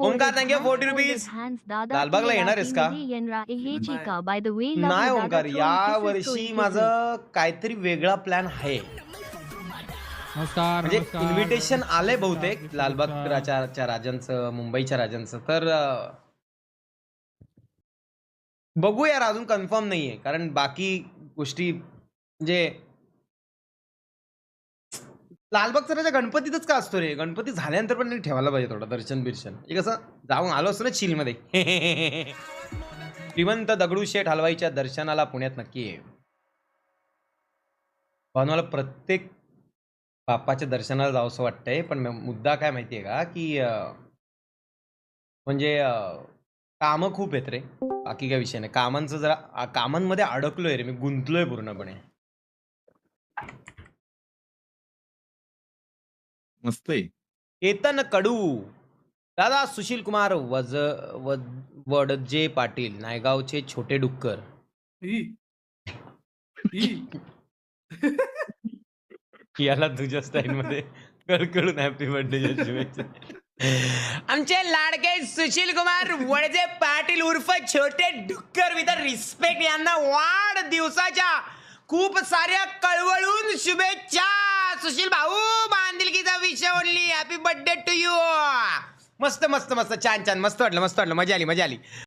Omkar, you, 40 rupees. लालबागला येणार आहेस का? नाही। ओंकार या वर्षी माझं काहीतरी वेगळा प्लॅन आहे। नमस्कार म्हणजे नमस्कार. इन्व्हिटेशन आलंय बहुतेक लालबागच्या राजांचं मुंबईच्या राजांचं. तर बघू यार अजून कन्फर्म नाहीये. कारण बाकी गोष्टी म्हणजे लालबागचा राजा गणपतीतच का असतो रे? गणपती झाल्यानंतर पण ठेवायला पाहिजे थोडं दर्शन बिर्शन. एक कसं जाऊन आलो असतो ना चिलमध्ये. श्रीमंत दगडूशेठ हलवाईच्या दर्शनाला पुण्यात नक्की ये. मला प्रत्येक बाप्पाच्या दर्शनाला जावंसं वाटतंय पण मुद्दा काय माहितीये का? की म्हणजे कामं खूप आहेत रे. बाकी काय विषय नाही. कामांचं जरा कामांमध्ये अडकलोय रे मी गुंतलोय पूर्णपणे. मस्त आहे. केतन कडू. दादा सुशील कुमार वज वडजे पाटील नायगावचे छोटे डुक्कर. ई. ई. याला तुझ्या स्टाईल मध्ये कळकळून हॅपी शुभेच्छा. आमचे लाडके सुशील कुमार वडजे पाटील उर्फ छोटे डुक्कर विथ रिस्पेक्ट यांना वाढ दिवसाच्या खूप साऱ्या कळवळून शुभेच्छा. सुशील भाऊ बांधिलकीचा विषय only happy birthday to you मस्त मस्त मस्त. छान छान. मस्त वाटलं मस्त वाटलं. मजा आली मजा आली.